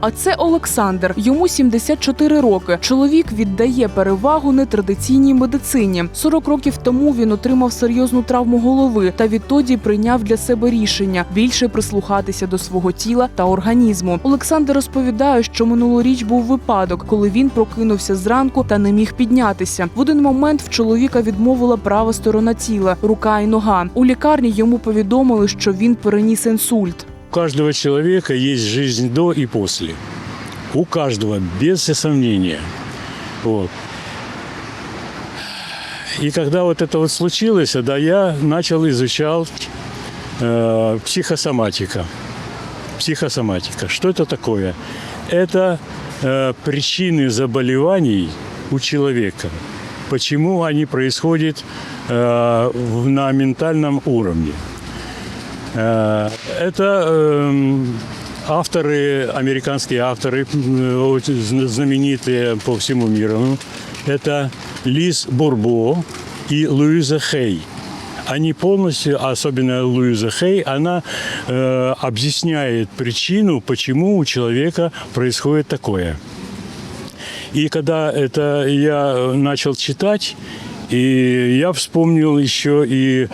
А це Олександр. Йому 74 роки. Чоловік віддає перевагу нетрадиційній медицині. 40 років тому він отримав серйозну травму голови та відтоді прийняв для себе рішення більше прислухатися до свого тіла та організму. Олександр розповідає, що минулоріч був випадок, коли він прокинувся зранку та не міг піднятися. В один момент в чоловіка відмовила права сторона тіла, рука і нога. У лікарні йому повідомили, що він переніс інсульт. У каждого человека есть жизнь до и после. У каждого, без сомнения. Вот. И когда вот это вот случилось, да, я начал изучать э, психосоматика. Психосоматика. Что это такое? Это э, причины заболеваний у человека. Почему они происходят э, на ментальном уровне. Э, Это эм, авторы, американские авторы, знаменитые по всему миру. Это Лиз Бурбо и Луиза Хей. Они полностью, особенно Луиза Хей, она э, объясняет причину, почему у человека происходит такое. И когда это я э, начал читать, и я вспомнил еще и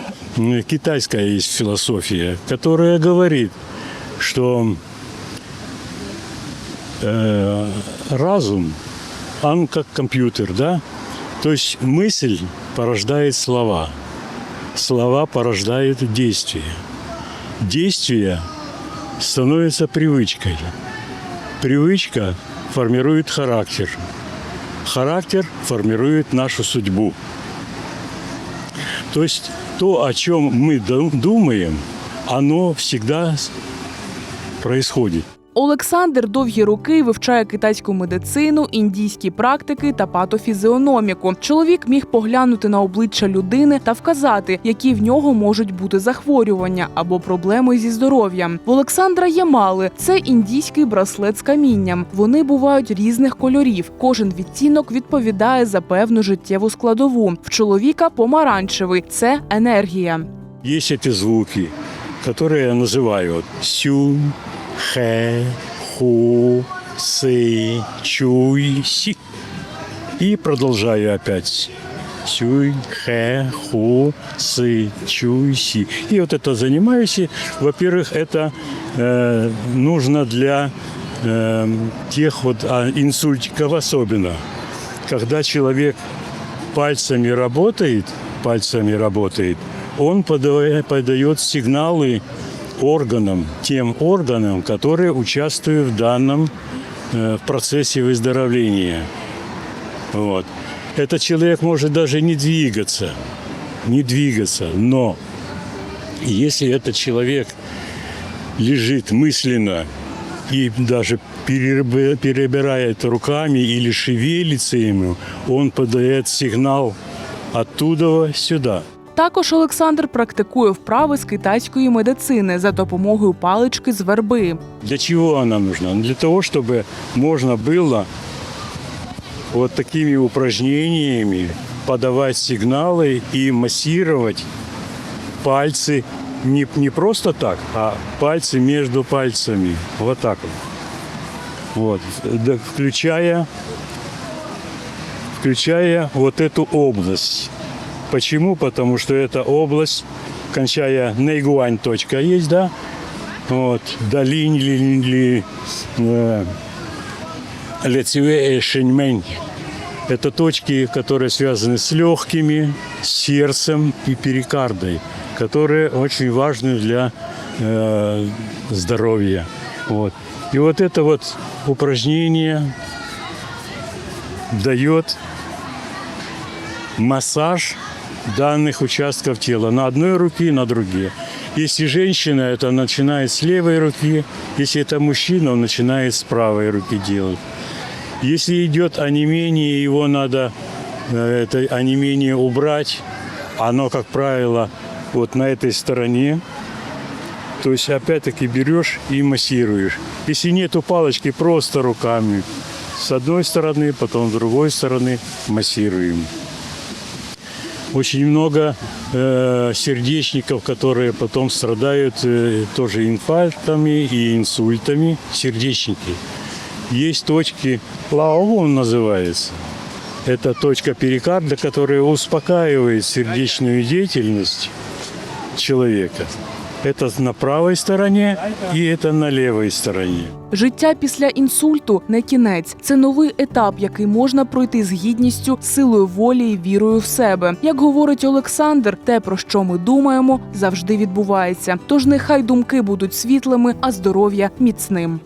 китайская есть философия, которая говорит, что э, разум, он как компьютер, да? То есть мысль порождает слова, слова порождают действия, действие становится привычкой, привычка формирует характер, характер формирует нашу судьбу. То есть то, о чем мы ду- думаем, оно всегда происходит. Олександр довгі роки вивчає китайську медицину, індійські практики та патофізіономіку. Чоловік міг поглянути на обличчя людини та вказати, які в нього можуть бути захворювання або проблеми зі здоров'ям. В Олександра є мали. Це індійський браслет з камінням. Вони бувають різних кольорів. Кожен відтінок відповідає за певну життєву складову. В чоловіка помаранчевий це енергія. Есть эти звуки, которые я называю вот сю, Хэ, ху, сы, чуй, си. И продолжаю опять. Сюй, хэ, ху, сы, чуй, си. И вот это занимаюсь. Во-первых, это э, нужно для э, тех вот а, инсультиков особенно. Когда человек пальцами работает, пальцами работает, он подает сигналы органам, тем органам, которые участвуют в данном э, процессе выздоровления. Вот. Этот человек может даже не двигаться, не двигаться, но если этот человек лежит мысленно и даже переб- перебирает руками или шевелится ему, он подает сигнал оттуда сюда. Також Олександр практикує вправи з китайської медицини за допомогою палички з верби. Для чего она нужна? Для того, чтобы можно было вот такими упражнениями подавать сигналы и массировать пальцы не, не просто так, а пальцы между пальцами. Вот так вот. Включая, включая вот эту область. Почему? Потому что эта область, кончая Нейгуань точка есть, да? Вот, Долинь ли, ли э, и Шеньмень. Это точки, которые связаны с легкими, с сердцем и перикардой, которые очень важны для э, здоровья. Вот. И вот это вот упражнение дает массаж данных участков тела на одной руке и на другие. Если женщина, это начинает с левой руки, если это мужчина, он начинает с правой руки делать. Если идет онемение, его надо э, это онемение убрать. Оно, как правило, вот на этой стороне. То есть опять-таки берешь и массируешь. Если нету палочки, просто руками. С одной стороны, потом с другой стороны массируем. Очень много э, сердечников, которые потом страдают э, тоже инфарктами и инсультами. Сердечники. есть точки, Лао он называется. Это точка перикарда, которая успокаивает сердечную деятельность человека. Это на правой стороне и это на левой стороне. Життя після інсульту не кінець. Це новий етап, який можна пройти з гідністю, силою волі і вірою в себе. Як говорить Олександр, те, про що ми думаємо, завжди відбувається. Тож нехай думки будуть світлими, а здоров'я міцним.